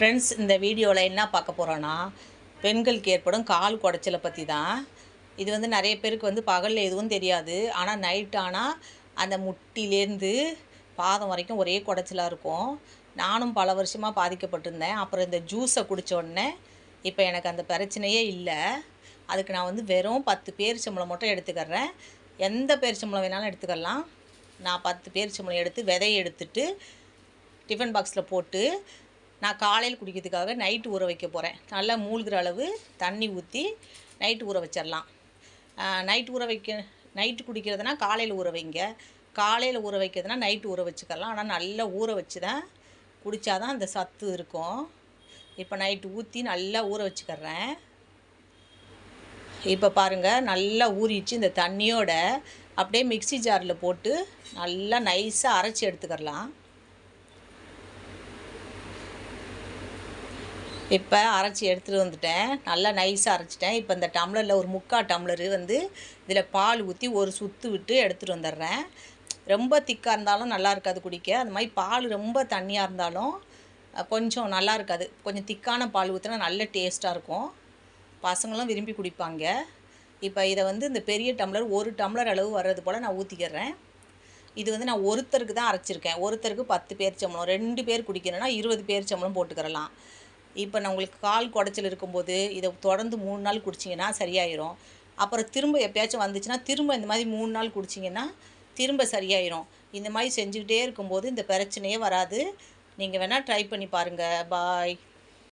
Friends இந்த வீடியோவில் என்ன பார்க்க போகிறோன்னா பெண்களுக்கு ஏற்படும் கால் குடைச்சலை பற்றி தான் இது வந்து நிறைய பேருக்கு வந்து பகலில் எதுவும் தெரியாது. ஆனால் நைட் ஆனால் அந்த முட்டிலேருந்து பாதம் வரைக்கும் ஒரே குடைச்சலாக இருக்கும். நானும் பல வருஷமாக பாதிக்கப்பட்டிருந்தேன். அப்புறம் இந்த ஜூஸை குடித்த உடனே இப்போ எனக்கு அந்த பிரச்சனையே இல்லை. அதுக்கு நான் வந்து வெறும் பத்து பேர் சம்பளம் மட்டும் எடுத்துக்கிறேன். எந்த பேரிச்சம்பளம் வேணாலும் எடுத்துக்கலாம். நான் பத்து பேர் சம்பளம் எடுத்து விதையை எடுத்துட்டு டிஃபன் பாக்ஸில் போட்டு நான் காலையில் குடிக்கிறதுக்காக நைட்டு ஊற வைக்க போகிறேன் நல்லா மூழ்கிற அளவு தண்ணி ஊற்றி நைட்டு ஊற வச்சிடலாம். நைட்டு ஊற வைக்க நைட்டு குடிக்கிறதுனா காலையில் ஊற வைங்க. காலையில் ஊற வைக்கிறதுனா நைட்டு ஊற வச்சுக்கலாம். ஆனால் நல்லா ஊற வச்சு தான் குடித்தா தான் அந்த சத்து இருக்கும். இப்போ நைட்டு ஊற்றி நல்லா ஊற வச்சுக்கிறேன். இப்போ பாருங்கள் நல்லா ஊறிச்சு இந்த தண்ணியோட அப்படியே மிக்ஸி ஜாரில் போட்டு நல்லா நைஸாக அரைச்சி எடுத்துக்கிறலாம். இப்போ அரைச்சி எடுத்துகிட்டு வந்துட்டேன். நல்லா நைஸாக அரைச்சிட்டேன். இப்போ இந்த டம்ளரில் ஒரு முக்கால் டம்ளரு வந்து இதில் பால் ஊற்றி ஒரு சுற்று விட்டு எடுத்துகிட்டு வந்துடுறேன். ரொம்ப திக்காக இருந்தாலும் நல்லா இருக்காது குடிக்க. அந்த மாதிரி பால் ரொம்ப தண்ணியாக இருந்தாலும் கொஞ்சம் நல்லா இருக்காது. கொஞ்சம் திக்கான பால் ஊற்றினா நல்ல டேஸ்ட்டாக இருக்கும். பசங்களும் விரும்பி குடிப்பாங்க. இப்போ இதை வந்து இந்த பெரிய டம்ளர் ஒரு டம்ளர் அளவு வர்றது போல் நான் ஊற்றிக்கிறேன் இது வந்து நான் ஒருத்தருக்கு தான் அரைச்சிருக்கேன். ஒருத்தருக்கு பத்து பேர் சம்பளம். ரெண்டு பேர் குடிக்கிறேன்னா இருபது பேர் சம்பளம் போட்டுக்கிறலாம். இப்போ நான் உங்களுக்கு கால் குடைச்சல் இருக்கும்போது இதை தொடர்ந்து மூணு நாள் குடிச்சிங்கன்னா சரியாயிரும். அப்புறம் திரும்ப எப்பயாச்சும் வந்துச்சுன்னா திரும்ப இந்த மாதிரி மூணு நாள் குடிச்சிங்கன்னா திரும்ப சரியாயிரும். இந்த மாதிரி செஞ்சுக்கிட்டே இருக்கும்போது இந்த பிரச்சனையே வராது. நீங்கள் வேணால் ட்ரை பண்ணி பாருங்கள் பாய்